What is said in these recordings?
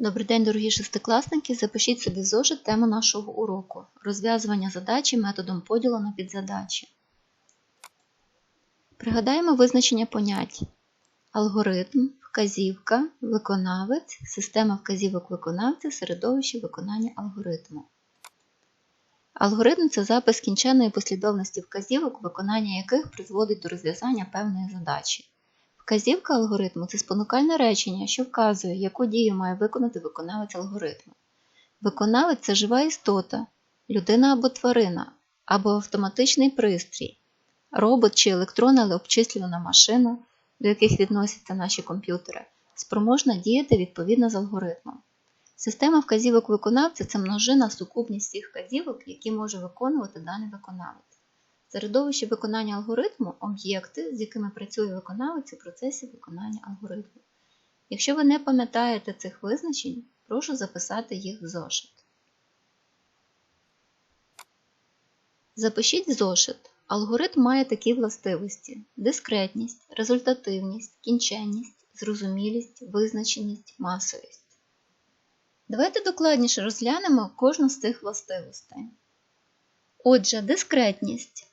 Добрий день, дорогі шестикласники. Запишіть собі в зошит тему нашого уроку розв'язування задачі методом поділу на підзадачі. Пригадаємо визначення понять: алгоритм, вказівка, виконавець, система вказівок виконавця, середовище виконання алгоритму. Алгоритм це запис кінченної послідовності вказівок, виконання яких призводить до розв'язання певної задачі. Вказівка алгоритму це спонукальне речення, що вказує, яку дію має виконати виконавець алгоритму. Виконавець це жива істота, людина або тварина, або автоматичний пристрій, робот чи електронна, але обчислювана машина, до яких відносяться наші комп'ютери, спроможна діяти відповідно з алгоритмом. Система вказівок виконавця це множина сукупність всіх вказівок, які може виконувати даний виконавець. Середовище виконання алгоритму об'єкти, з якими працює виконавець у процесі виконання алгоритму. Якщо ви не пам'ятаєте цих визначень, прошу записати їх в зошит. Запишіть зошит. Алгоритм має такі властивості: дискретність, результативність, кінченність, зрозумілість, визначеність, масовість. Давайте докладніше розглянемо кожну з цих властивостей. Отже, дискретність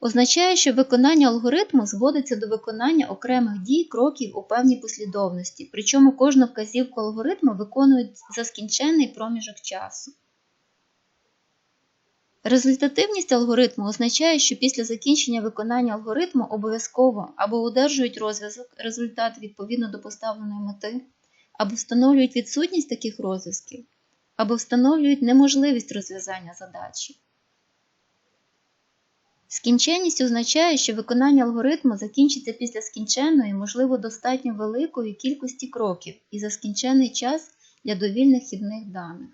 означає, що виконання алгоритму зводиться до виконання окремих дій кроків у певній послідовності, причому кожну вказівку алгоритму виконують за скінчений проміжок часу. Результативність алгоритму означає, що після закінчення виконання алгоритму обов'язково або одержують розв'язок, результат відповідно до поставленої мети, або встановлюють відсутність таких розв'язків, або встановлюють неможливість розв'язання задачі. Скінченність означає, що виконання алгоритму закінчиться після скінченої, можливо, достатньо великої кількості кроків і за скінчений час для довільних хідних даних.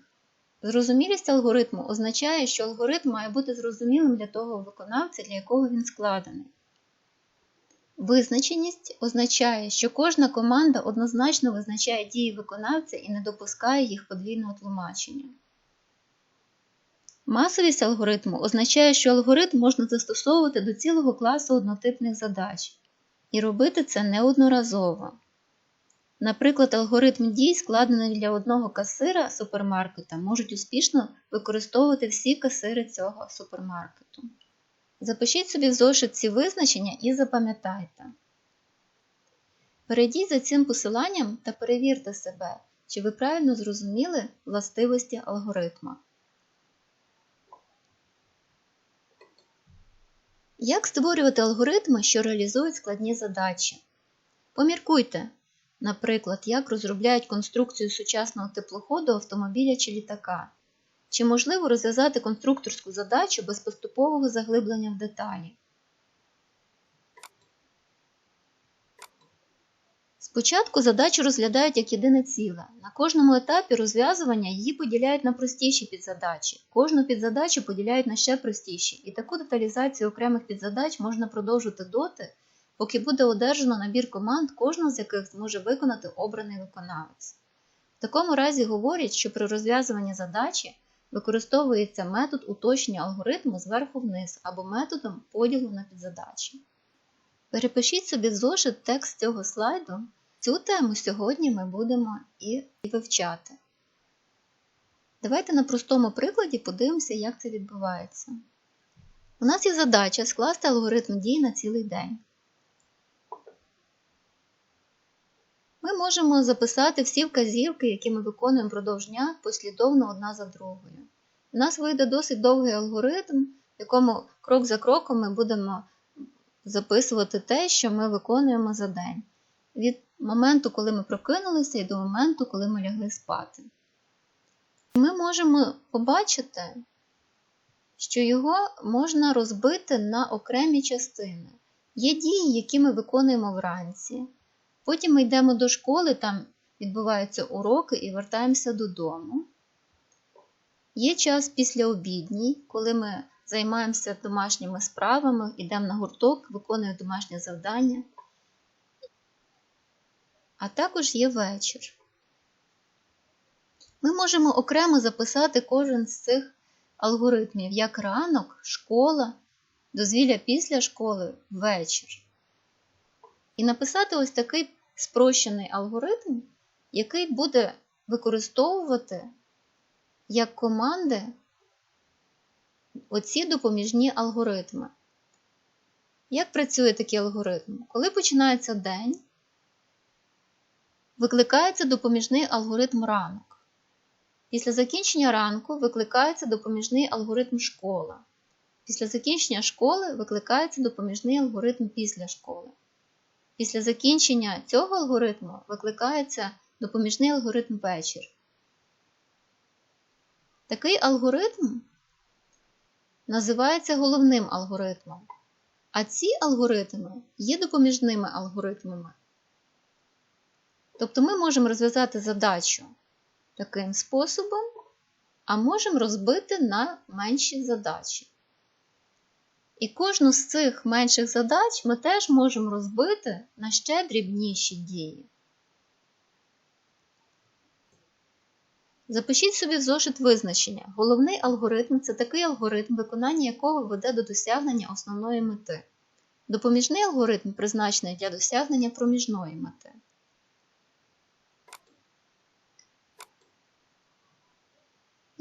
Зрозумілість алгоритму означає, що алгоритм має бути зрозумілим для того виконавця, для якого він складений. Визначеність означає, що кожна команда однозначно визначає дії виконавця і не допускає їх подвійного тлумачення. Масовість алгоритму означає, що алгоритм можна застосовувати до цілого класу однотипних задач і робити це неодноразово. Наприклад, алгоритм дій, складений для одного касира супермаркета, можуть успішно використовувати всі касири цього супермаркету. Запишіть собі в зошит ці визначення і запам'ятайте. Перейдіть за цим посиланням та перевірте себе, чи ви правильно зрозуміли властивості алгоритма. Як створювати алгоритми, що реалізують складні задачі? Поміркуйте, наприклад, як розробляють конструкцію сучасного теплоходу автомобіля чи літака. Чи можливо розв'язати конструкторську задачу без поступового заглиблення в деталі? Спочатку задачу розглядають як єдине ціле. На кожному етапі розв'язування її поділяють на простіші підзадачі. Кожну підзадачу поділяють на ще простіші, і таку деталізацію окремих підзадач можна продовжити доти, поки буде одержано набір команд, кожну з яких зможе виконати обраний виконавець. В такому разі говорять, що при розв'язуванні задачі використовується метод уточнення алгоритму зверху вниз або методом поділу на підзадачі. Перепишіть собі зошит текст цього слайду. Цю тему сьогодні ми будемо і вивчати. Давайте на простому прикладі подивимося, як це відбувається. У нас є задача скласти алгоритм дій на цілий день. Ми можемо записати всі вказівки, які ми виконуємо впродовж дня, послідовно одна за другою. У нас вийде досить довгий алгоритм, в якому крок за кроком ми будемо записувати те, що ми виконуємо за день. Від моменту, коли ми прокинулися, і до моменту, коли ми лягли спати. Ми можемо побачити, що його можна розбити на окремі частини. Є дії, які ми виконуємо вранці. Потім ми йдемо до школи, там відбуваються уроки і вертаємося додому. Є час після обідній, коли ми займаємося домашніми справами, йдемо на гурток, виконуємо домашнє завдання. А також є вечір. Ми можемо окремо записати кожен з цих алгоритмів, як ранок, школа, дозвілля після школи, вечір. І написати ось такий спрощений алгоритм, який буде використовувати як команди оці допоміжні алгоритми. Як працює такий алгоритм? Коли починається день, викликається допоміжний алгоритм ранок. Після закінчення ранку викликається допоміжний алгоритм школа. Після закінчення школи викликається допоміжний алгоритм після школи. Після закінчення цього алгоритму викликається допоміжний алгоритм вечір. Такий алгоритм називається головним алгоритмом. А ці алгоритми є допоміжними алгоритмами. Тобто ми можемо розв'язати задачу таким способом, а можемо розбити на менші задачі. І кожну з цих менших задач ми теж можемо розбити на ще дрібніші дії. Запишіть собі в зошит визначення. Головний алгоритм це такий алгоритм, виконання якого веде до досягнення основної мети. Допоміжний алгоритм призначений для досягнення проміжної мети.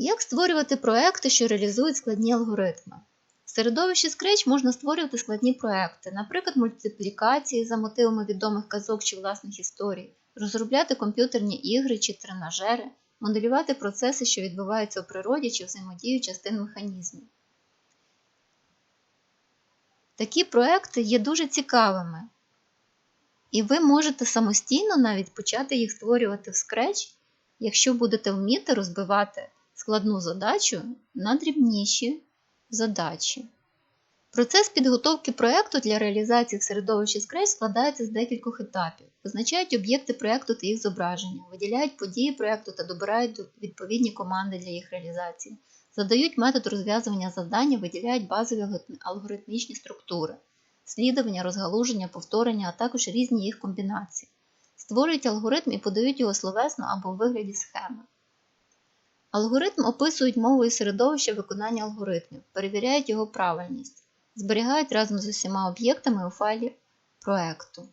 Як створювати проекти, що реалізують складні алгоритми? В середовищі Scratch можна створювати складні проекти, наприклад, мультиплікації за мотивами відомих казок чи власних історій, розробляти комп'ютерні ігри чи тренажери, моделювати процеси, що відбуваються у природі чи взаємодію частин механізмів. Такі проекти є дуже цікавими, і ви можете самостійно навіть почати їх створювати в Scratch, якщо будете вміти розбивати складну задачу на дрібніші задачі. Процес підготовки проєкту для реалізації в середовищі Scratch складається з декількох етапів. Визначають об'єкти проєкту та їх зображення, виділяють події проєкту та добирають відповідні команди для їх реалізації, задають метод розв'язування завдання, виділяють базові алгоритмічні структури, слідування, розгалуження, повторення, а також різні їх комбінації, створюють алгоритм і подають його словесно або у вигляді схеми. Алгоритм описують мовою середовища виконання алгоритмів, перевіряють його правильність, зберігають разом з усіма об'єктами у файлі проекту.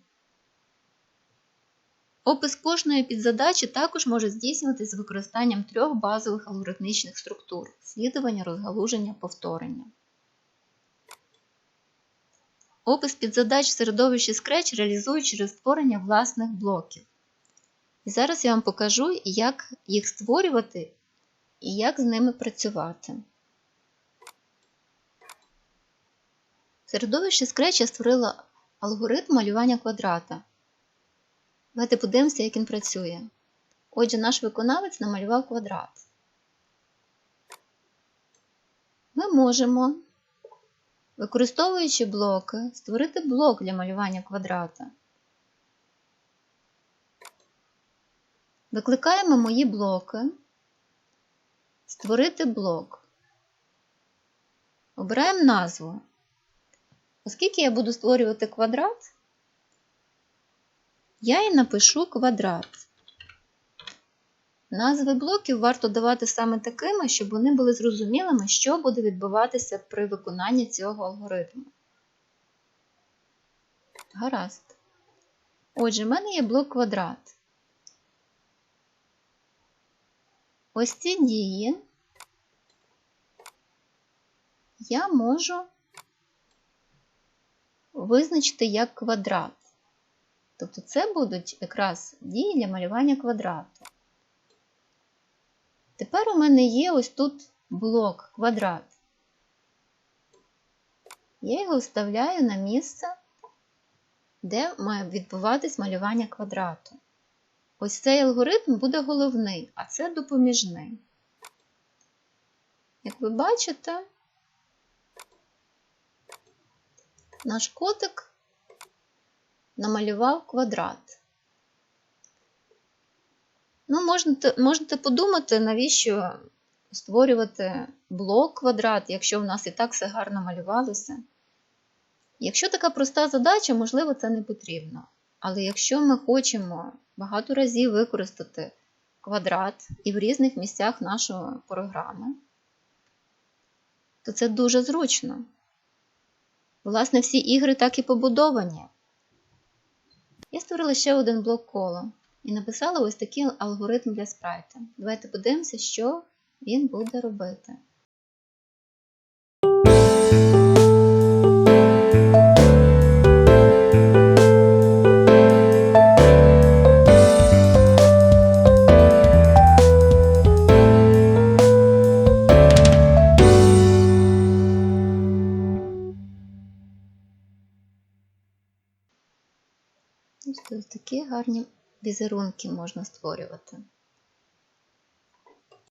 Опис кожної підзадачі також може здійснюватися з використанням трьох базових алгоритмічних структур слідування, розгалуження, повторення. Опис підзадач в середовищі Scratch реалізують через створення власних блоків. І зараз я вам покажу, як їх створювати і як з ними працювати. В середовищі Scratch я створила алгоритм малювання квадрата. Давайте подивимося, як він працює. Отже, наш виконавець намалював квадрат. Ми можемо, використовуючи блоки, створити блок для малювання квадрата. Викликаємо мої блоки. Створити блок. Обираємо назву. Оскільки я буду створювати квадрат, я і напишу квадрат. Назви блоків варто давати саме такими, щоб вони були зрозумілими, що буде відбуватися при виконанні цього алгоритму. Гаразд. Отже, в мене є блок квадрат. Ось ці дії я можу визначити як квадрат. Тобто це будуть якраз дії для малювання квадрату. Тепер у мене є ось тут блок квадрат. Я його вставляю на місце, де має відбуватись малювання квадрату. Ось цей алгоритм буде головний, а це допоміжний. Як ви бачите, наш котик намалював квадрат. Ну, можете, можете подумати, навіщо створювати блок квадрат, якщо в нас і так все гарно малювалося. Якщо така проста задача, можливо, це не потрібно. Але якщо ми хочемо багато разів використати квадрат і в різних місцях нашої програми, то це дуже зручно. Власне, всі ігри так і побудовані. Я створила ще один блок кола. і написала ось такий алгоритм для спрайта. Давайте подивимося, що він буде робити. Візерунки можна створювати.